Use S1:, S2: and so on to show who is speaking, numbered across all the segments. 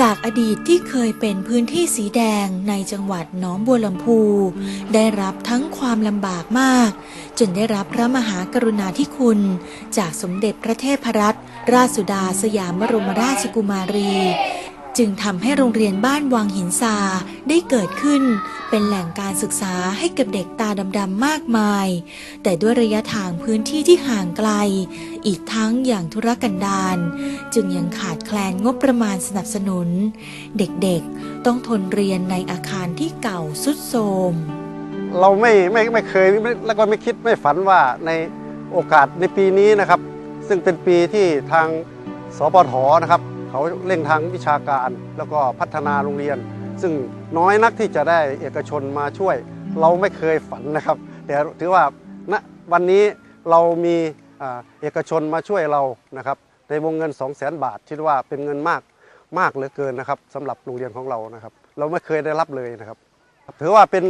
S1: จากอดีตที่เคยเป็นพื้นที่สีแดงในจังหวัดหนองบัวลำพู ได้รับทั้งความลำบากมาก จนได้รับพระมหากรุณาธิคุณ จากสมเด็จพระเทพรัตนราชสุดาสยามบรมราชกุมารี จึงทำให้โรงเรียนบ้านวังหินซาได้เกิดขึ้น เป็นแหล่งการศึกษาให้กับเด็กตาดำๆมากมาย แต่ด้วยระยะทางพื้นที่ที่ห่างไกล อีกทั้งอย่างธุรกันดารจึงยังขาดแคลนงบประมาณสนับสนุน เด็กๆต้องทนเรียนในอาคารที่เก่าสุดโทรม
S2: เราไม่ไม่ไม่เคยแล้วก็ไม่คิดไม่ฝันว่าในโอกาสในปีนี้นะครับ ซึ่งเป็นปีที่ทางสปทนะครับ เขาเร่งทางวิชาการ แล้วก็พัฒนาโรงเรียน ซึ่งน้อยนักที่จะได้เอกชนมาช่วย เราไม่เคยฝันนะครับ แต่ถือว่าณวันนี้เรามีอ่าเอกชนมาช่วยเรานะครับในวงเงิน 2 0 0 0 0 0บาทที่ว่าเป็นเงินมากมากเหลือเกินนะครับสำหรับโรงเรียนของเรานะครับ เราไม่เคยได้รับเลยนะครับ ถือว่าเป็น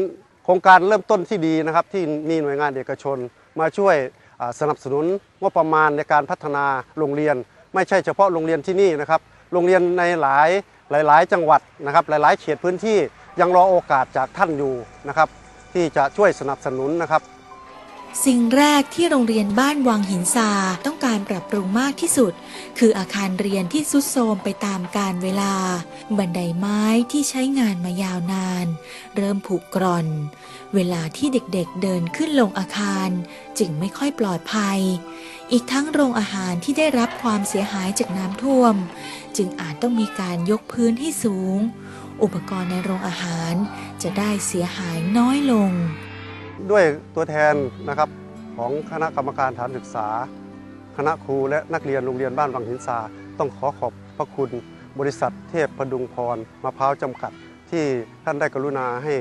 S2: โครงการเริ่มต้นที่ดีนะครับ ที่มีหน่วยงานเอกชนมาช่วยอ่าสนับสนุนงบประมาณในการพัฒนาโรงเรียน ไม่ใช่เฉพาะโรงเรียนที่นี่นะครับ โรงเรียนในหลาย หลาย ๆ จังหวัดนะครับหลาย ๆ เขตพื้นที่ยังรอโอกาสจากท่านอยู่นะครับ ที่จะช่วยสนับสนุนนะครับ
S1: สิ่งแรกที่โรงเรียนบ้านวังหินซาต้องการปรับปรุงมากที่สุด คืออาคารเรียนที่สุดโทรมไปตามกาลเวลา บันไดไม้ที่ใช้งานมายาวนาน เริ่มผุกร่อน เวลาที่เด็กๆเดินขึ้นลงอาคาร จึงไม่ค่อยปลอดภัย อีกทั้งโรงอาหารที่ได้รับความเสียหายจากน้ำท่วม จึงอาจต้องมีการยกพื้นให้สูง อุปกรณ์ในโรงอาหารจะได้เสียหายน้อยลง
S2: ด้วยตัวแทนนะครับของคณะกรรมการฐานศึกษา คณะครูและนักเรียนโรงเรียนบ้านวังหินซาต้องขอขอบพระคุณบริษัทเทพพดุงพรมะพร้าวจำกัด ที่ท่านได้กรุณาให้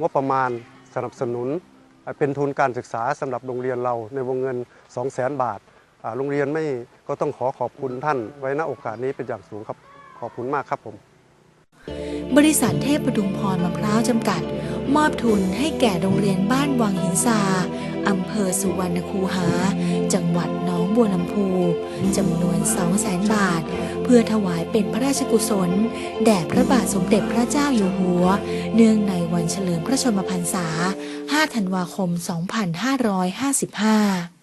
S2: งบประมาณสนับสนุน เป็นทุนการศึกษาสำหรับโรงเรียนเราในวงเงิน 2 0 0 0 0 0 บาท โรงเรียนไม่ก็ต้องขอขอบคุณท่าน ไว้ณโอกาสนี้เป็นอย่างสูงครับ ขอบคุณมากครับผม
S1: บริษัทเทพประดุงพรมะพร้าวจำกัด มอบทุนให้แก่โรงเรียนบ้านวังหินซาอำเภอสุวรรณคูหา จังหวัดหนองบัวลำพูจำนวน 200,000 บาท เพื่อถวายเป็นพระราชกุศล แด่พระบาทสมเด็จพระเจ้าอยู่หัว เนื่องในวันเฉลิมพระชนมพรรษา 5 ธันวาคม 2555